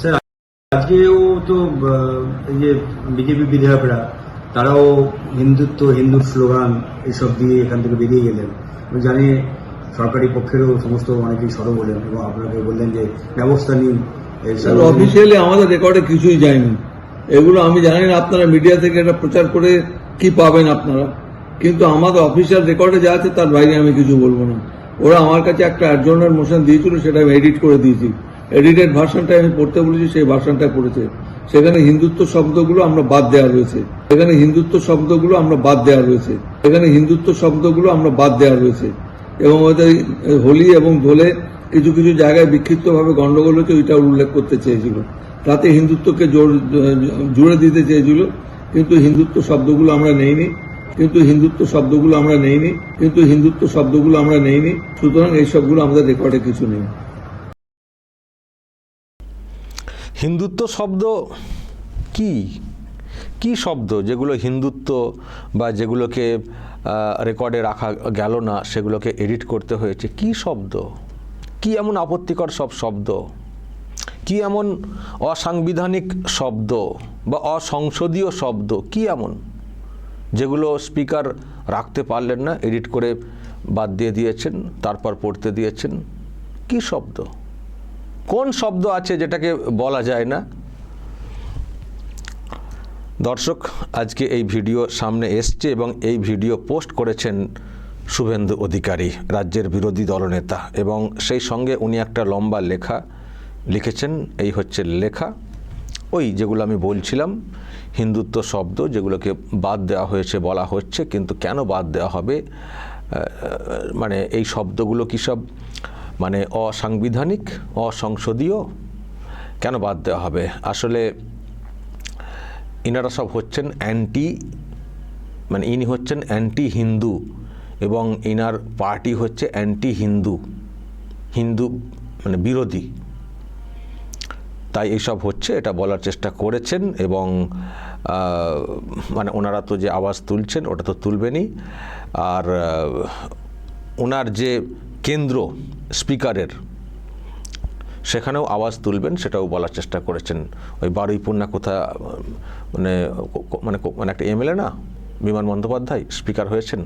Sir আজকেও তো এই যে বিজেপি বিধায়করা তারাও হিন্দুত্ব হিন্দু স্লোগান এসব দিয়ে এখান থেকে বেরিয়ে গেলেন। জানি সরকারি পক্ষেরও সমস্ত অনেকেই সরব হলেন এবং আপনাকে বললেন যে ব্যবস্থা নিন। অফিসিয়ালি আমাদের রেকর্ডে কিছুই যায়নি। এগুলো আমি জানি না আপনারা মিডিয়া থেকে এটা প্রচার করে কি পাবেন আপনারা। কিন্তু আমাদের অফিসিয়াল রেকর্ডে যা আছে তার বাইরে আমি কিছু বলব না। ওরা আমার কাছে একটা অ্যাডজর্নার মোশন দিয়েছিল সেটা আমি এডিট করে দিয়েছি। এডিটেড ভার্সনটা আমি পড়তে বলেছি, সেই ভার্সনটা পড়েছে। সেখানে হিন্দুত্ব শব্দগুলো আমরা বাদ দেওয়া রয়েছে। সেখানে হিন্দুত্ব শব্দগুলো আমরা বাদ দেওয়া রয়েছে। সেখানে হিন্দুত্ব শব্দগুলো আমরা বাদ দেওয়া রয়েছে। এবং ওদের হোলি এবং দোলে কিছু কিছু জায়গায় বিক্ষিপ্তভাবে গন্ডগোল হচ্ছে ওইটা উল্লেখ করতে চেয়েছিল। তাতে হিন্দুত্বকে জোর- জুড়ে দিতে চেয়েছিল, কিন্তু হিন্দুত্ব শব্দগুলো আমরা নেইনি, কিন্তু হিন্দুত্ব শব্দগুলো আমরা নেইনি, কিন্তু হিন্দুত্ব শব্দগুলো আমরা নেইনি। সুতরাং এই সবগুলো আমাদের রেকর্ডে কিছু নেই। হিন্দুত্ব শব্দ কি? কি শব্দ যেগুলো হিন্দুত্ব বা যেগুলোকে রেকর্ডে রাখা গেল না, সেগুলোকে এডিট করতে হয়েছে? কি শব্দ? কি এমন আপত্তিকর সব শব্দ? কি এমন অসাংবিধানিক শব্দ বা অসংসদীয় শব্দ? কি এমন? যেগুলো স্পিকার রাখতে পারলেন না, এডিট করে বাদ দিয়ে দিয়েছেন, তারপর পড়তে দিয়েছেন। কি শব্দ? কোন শব্দ আছে যেটাকে বলা যায় না? দর্শক, আজকে এই ভিডিও সামনে এসছে এবং এই ভিডিও পোস্ট করেছেন শুভেন্দু অধিকারী, রাজ্যের বিরোধী দলনেতা এবং সেই সঙ্গে উনি একটা লম্বা লেখা লিখেছেন, এই হচ্ছে লেখা। ওই যেগুলো আমি বলছিলাম, হিন্দুত্ব শব্দ যেগুলোকে বাদ দেওয়া হয়েছে, বলা হচ্ছে, কিন্তু কেন বাদ দেওয়া হবে? মানে এই শব্দগুলো কী সব মানে অসাংবিধানিক, অসংসদীয়, কেন বাদ দেওয়া হবে? আসলে ইনারা সব হচ্ছেন অ্যান্টি মানে ইনি হচ্ছেন অ্যান্টি হিন্দু এবং ইনার পার্টি হচ্ছে অ্যান্টি হিন্দু হিন্দু মানে বিরোধী। তাই এইসব হচ্ছে, এটা বলার চেষ্টা করেছেন এবং মানে ওনারা তো যে আওয়াজ তুলছেন, ওটা তো তুলবেনই। আর ওনার যে কেন্দ্র স্পিকারের। সেখানেও আওয়াজ তুলবেন, সেটাও বলার চেষ্টা করেছেন। ওই বারুইপুর না কোথা মানে মানে মানে একটা এমএলএ না? বিমান বন্দ্যোপাধ্যায় স্পিকার হয়েছেন।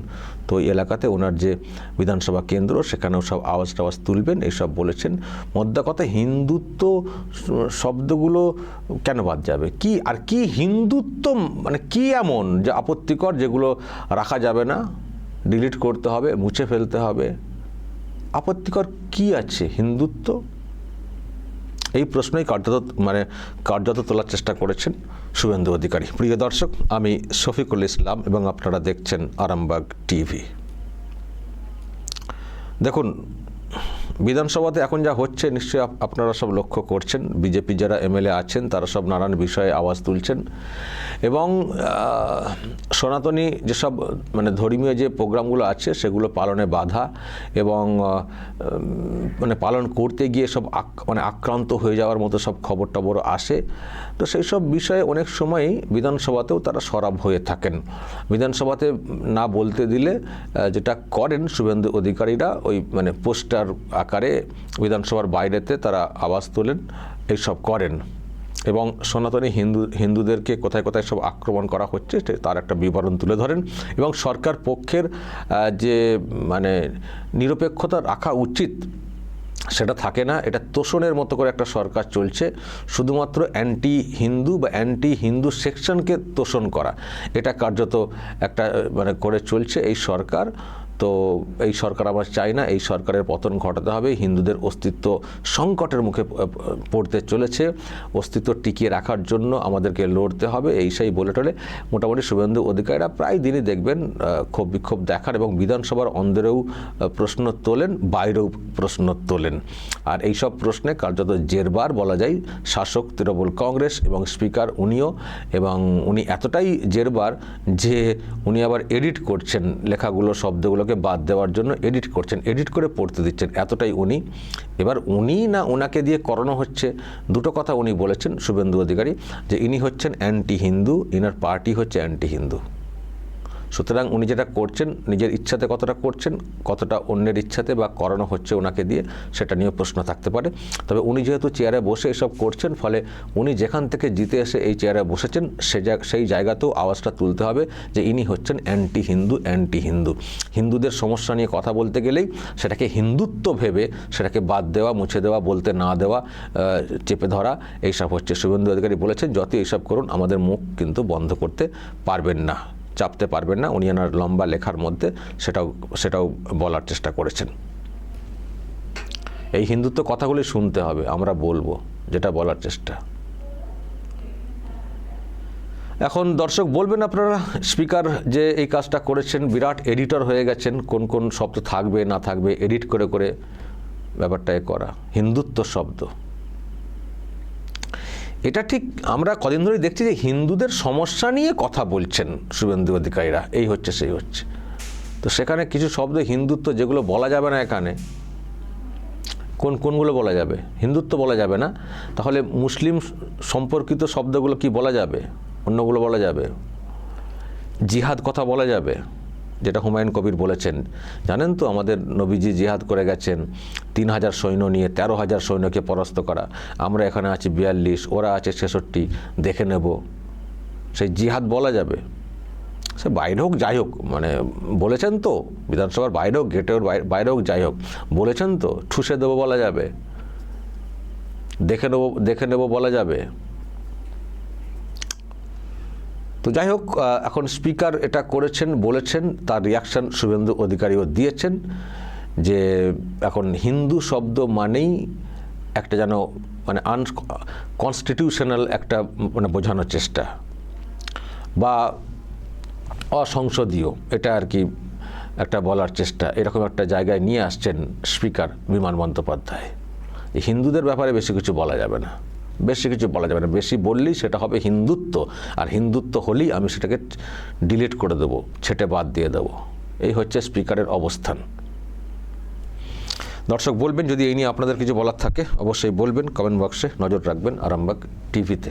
তো ওই এলাকাতে ওনার যে বিধানসভা কেন্দ্র, সেখানেও সব আওয়াজ টাওয়াজ তুলবেন, এইসব বলেছেন। মোদ্দা কথা, হিন্দুত্ব শব্দগুলো কেন বাদ যাবে? কি, আর কি হিন্দুত্ব মানে কি এমন যে আপত্তিকর, যেগুলো রাখা যাবে না? ডিলিট করতে হবে, মুছে ফেলতে হবে। আপত্তিকর কি আছে? হিন্দুত্ব? এই প্রশ্নেই কার্যত মানে কার্যত তোলার চেষ্টা করেছেন শুভেন্দু অধিকারী। প্রিয় দর্শক, আমি শফিকুল ইসলাম এবং আপনারা দেখছেন আরামবাগ টিভি। দেখুন বিধানসভাতে এখন যা হচ্ছে, নিশ্চয়ই আপনারা সব লক্ষ্য করছেন। বিজেপি যারা এমএলএ আছেন, তারা সব নানান বিষয়ে আওয়াজ তুলছেন। এবং সনাতনী যেসব মানে ধর্মীয় যে প্রোগ্রামগুলো আছে, সেগুলো পালনে বাধা এবং মানে পালন করতে গিয়ে সব মানে আক্রান্ত হয়ে যাওয়ার মতো সব খবর টবর আসে। তো সেই সব বিষয়ে অনেক সময়ই বিধানসভাতেও তারা সরব হয়ে থাকেন। বিধানসভাতে না বলতে দিলে যেটা করেন শুভেন্দু অধিকারীরা, ওই মানে পোস্টার আকারে বিধানসভার বাইরেতে তারা আওয়াজ তোলেন এইসব করেন এবং সনাতনী হিন্দু, হিন্দুদেরকে কোথায় কোথায় সব আক্রমণ করা হচ্ছে তার একটা বিবরণ তুলে ধরেন এবং সরকার পক্ষের যে মানে নিরপেক্ষতা রাখা উচিত সেটা থাকে না। এটা তোষণের মতো করে একটা সরকার চলছে, শুধুমাত্র অ্যান্টি হিন্দু বা অ্যান্টি হিন্দু সেকশনকে তোষণ করা। এটা কার্যত একটা মানে করে চলছে এই সরকার। তো এই সরকার আমার চাই না, এই সরকারের পতন ঘটাতে হবে। হিন্দুদের অস্তিত্ব সংকটের মুখে পড়তে চলেছে। অস্তিত্ব টিকিয়ে রাখার জন্য আমাদেরকে লড়তে হবে, এই সেই বলে টলে। মোটামুটি শুভেন্দু অধিকারীরা প্রায় দিনই দেখবেন ক্ষোভ বিক্ষোভ দেখার এবং বিধানসভার অন্দরেও প্রশ্ন তোলেন, বাইরেও প্রশ্ন তোলেন। আর এই সব প্রশ্নে কার্যত জেরবার বলা যায়, শাসক তৃণমূল কংগ্রেস এবং স্পিকার উনিও। এবং উনি এতটাই জেরবার যে উনি আবার এডিট করছেন লেখাগুলো, শব্দগুলোকে বাদ দেওয়ার জন্য এডিট করছেন। এডিট করে পড়তে দিচ্ছেন। এতটাই উনি। এবার উনি না ওনাকে দিয়ে করানো হচ্ছে, দুটো কথা উনি বলেছেন শুভেন্দু অধিকারী, যে ইনি হচ্ছেন অ্যান্টি হিন্দু ইনার পার্টি হচ্ছে অ্যান্টি হিন্দু সুতরাং উনি যেটা করছেন, নিজের ইচ্ছাতে কতটা করছেন, কতটা অন্যের ইচ্ছাতে বা করানো হচ্ছে ওনাকে দিয়ে, সেটা নিয়ে প্রশ্ন থাকতে পারে। তবে উনি যেহেতু চেয়ারে বসে এসব করছেন, ফলে উনি যেখান থেকে জিতে এসে এই চেয়ারে বসেছেন, সে সেই জায়গাতেও আওয়াজটা তুলতে হবে যে ইনি হচ্ছেন অ্যান্টি হিন্দু অ্যান্টি হিন্দু হিন্দুদের সমস্যা নিয়ে কথা বলতে গেলেই সেটাকে হিন্দুত্ব ভেবে সেটাকে বাদ দেওয়া, মুছে দেওয়া, বলতে না দেওয়া চেপে ধরা, এইসব হচ্ছে। শুভেন্দু অধিকারী বলেছেন যত এইসব করুন, আমাদের মুখ কিন্তু বন্ধ করতে পারবেন না। চাপতে পারবেন না, উনি এনার লম্বা লেখার মধ্যে সেটাও সেটাও বলার চেষ্টা করেছেন। এই হিন্দুত্ব কথাগুলি শুনতে হবে, আমরা বলব, যেটা বলার চেষ্টা। এখন দর্শক, বলবেন আপনারা, স্পিকার যে এই কাজটা করেছেন, বিরাট এডিটর হয়ে গেছেন, কোন কোন শব্দ থাকবে, না থাকবে, এডিট করে করে ব্যাপারটা করা। হিন্দুত্ব শব্দ। এটা ঠিক আমরা কদিন ধরেই দেখছি যে হিন্দুদের সমস্যা নিয়ে কথা বলছেন শুভেন্দু অধিকারীরা। এই হচ্ছে, সেই হচ্ছে। তো সেখানে কিছু শব্দ হিন্দুত্ব যেগুলো বলা যাবে না এখানে, কোন, কোনগুলো বলা যাবে? হিন্দুত্ব বলা যাবে না? তাহলে মুসলিম সম্পর্কিত শব্দগুলো কি বলা যাবে? অন্যগুলো বলা যাবে? জিহাদ কথা বলা যাবে? যেটা হুমায়ুন কবির বলেছেন। জানেন তো আমাদের নবীজি জিহাদ করে গেছেন তিন হাজার সৈন্য নিয়ে তেরো হাজার সৈন্যকে পরাস্ত করা। আমরা এখানে আছি বিয়াল্লিশ, ওরা আছে ছেষট্টি, দেখে নেব। সেই জিহাদ বলা যাবে। সে বাইরে হোক, যাই হোক মানে বলেছেন তো, বিধানসভার বাইরে হোক, গেটের বাইরে বাইরে হোক, যাই হোক, বলেছেন তো, ঠুসে দেবো বলা যাবে। দেখে নেব দেখে নেব বলা যাবে। তো যাই হোক এখন স্পিকার এটা করেছেন, বলেছেন, তার রিয়াকশান শুভেন্দু অধিকারীও দিয়েছেন যে এখন হিন্দু শব্দ মানেই একটা যেন মানে আন কনস্টিটিউশনাল একটা মানে বোঝানোর চেষ্টা বা অসংসদীয়, এটা আর কি একটা বলার চেষ্টা। এরকম একটা জায়গায় নিয়ে আসছেন স্পিকার বিমান বন্দ্যোপাধ্যায়। হিন্দুদের ব্যাপারে বেশি কিছু বলা যাবে না। বেশি কিছু বলা যাবে না। বেশি বললেই সেটা হবে হিন্দুত্ব। আর হিন্দুত্ব হলেই আমি সেটাকে ডিলিট করে দেবো, ছেটে বাদ দিয়ে দেবো। এই হচ্ছে স্পিকারের অবস্থান। দর্শক, বলবেন যদি এই নিয়ে আপনাদের কিছু বলার থাকে, অবশ্যই বলবেন কমেন্ট বক্সে নজর রাখবেন আরামবাগ টিভিতে